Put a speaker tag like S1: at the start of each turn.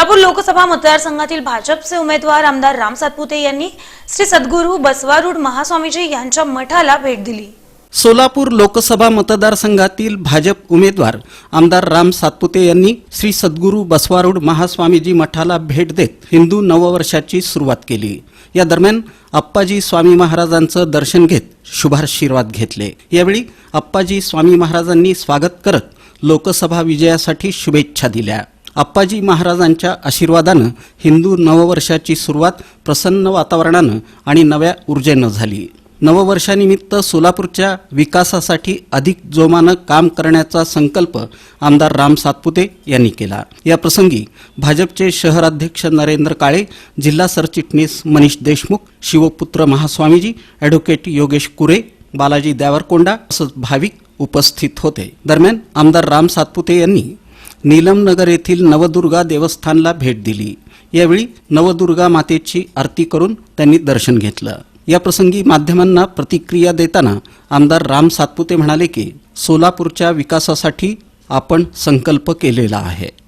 S1: सोलापूर लोकसभा मतदारसंघातील भाजपचे उमेदवार आमदार राम सातपुते यांनी श्री सद्गुरू बसवारूढ महास्वामीजी यांच्या मठाला भेट दिली.
S2: सोलापूर लोकसभा मतदारसंघातील भाजप उमेदवार आमदार राम सातपुते यांनी श्री सद्गुरू बसवारूढ महास्वामीजी मठाला भेट देत हिंदू नववर्षाची सुरुवात केली. या दरम्यान अप्पाजी स्वामी महाराजांचं दर्शन घेत शुभाशीर्वाद घेतले. यावेळी अप्पाजी स्वामी महाराजांनी स्वागत करत लोकसभा विजयासाठी शुभेच्छा दिल्या. आप्पाजी महाराजांच्या आशीर्वादानं हिंदू नववर्षाची सुरुवात प्रसन्न वातावरणानं आणि नव्या ऊर्जेनं झाली. नववर्षानिमित्त सोलापूरच्या विकासासाठी अधिक जोमानं काम करण्याचा संकल्प आमदार राम सातपुते यांनी केला. या प्रसंगी भाजपचे शहराध्यक्ष नरेंद्र काळे जिल्हा सरचिटणीस मनीष देशमुख शिवपुत्र महास्वामीजी ॲडव्होकेट योगेश कुरे बालाजी द्यावरकोंडा तसंच भाविक उपस्थित होते. दरम्यान आमदार राम सातपुते यांनी नीलमनगर येथील नवदुर्गा देवस्थानला भेट दिली. यावेळी नवदुर्गा मातेची आरती करून त्यांनी दर्शन घेतलं. या प्रसंगी माध्यमांना प्रतिक्रिया देताना आमदार राम सातपुते म्हणाले की सोलापूरच्या विकासासाठी आपण संकल्प केलेला आहे.